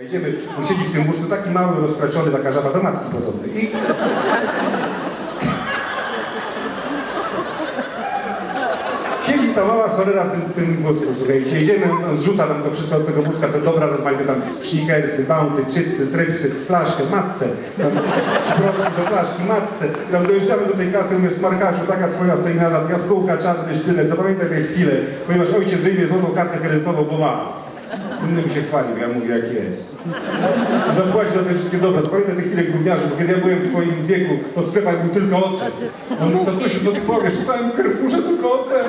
Jedziemy, on siedzi w tym łóżku, taki mały, rozkraczony, taka żaba do matki podobny. I... Siedzi ta mała cholera w tym, w tym wózku, słuchajcie, jedziemy, on zrzuca tam to wszystko od tego wózka, te dobra rozmaite tam sneakersy, bounty, czypsy, srepsy, flaszkę, matce, tam do flaszki, matce. Tam dojeżdżamy do tej kasy, mówię, smarkaczu, taka twoja stoi nazad, jaskółka, czarny sztylet, zapamiętaj tę chwilę, ponieważ ojciec wyjmie złotą kartę kredytową, bo ma. Inny mi się chwalił, ja mówię jak jest. Zapłaci za te wszystkie dobra. Zapamiętaj te chwile gówniarze, bo kiedy ja byłem w twoim wieku, to w sklepach był tylko ocet. On mówi, to Tusiu, co ty powiesz? W całym Carrefourze tylko ocet.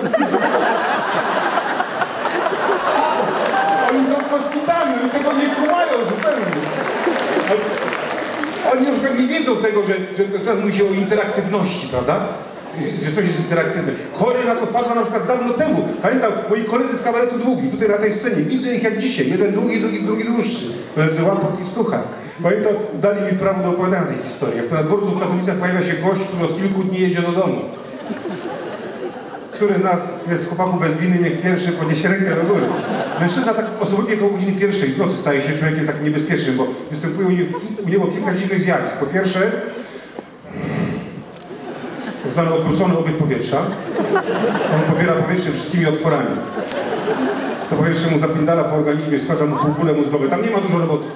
Oni są kosmitami, oni tego nie kumają zupełnie. Oni na przykład nie wiedzą tego, że, że teraz mówi się o interaktywności, prawda? Że coś jest interaktywne. Chory na to padła na przykład dawno temu. Pamiętam, moi koledzy z kabaretu długi, tutaj na tej scenie, widzę ich jak dzisiaj. Jeden długi, drugi, drugi dłuższy. Koledzy łapot i skucha. Pamiętam, dali mi prawo do opowiadania tej historii. Jak na dworcu w Katowicach pojawia się gość, który od kilku dni jedzie do domu. Który z nas jest chłopaku bez winy, niech pierwszy podniesie rękę do góry. Mężczyzna tak osobliwie koło godziny pierwszej w nocy staje się człowiekiem takim niebezpiecznym, bo występuje u niego, kilka dziwnych zjawisk. Po pierwsze, tak zwany odwrócony obieg powietrza. On pobiera powietrze wszystkimi otworami. To powietrze mu zapindala po organizmie, stwarza mu półkule mózgowe. Tam nie ma dużo roboty.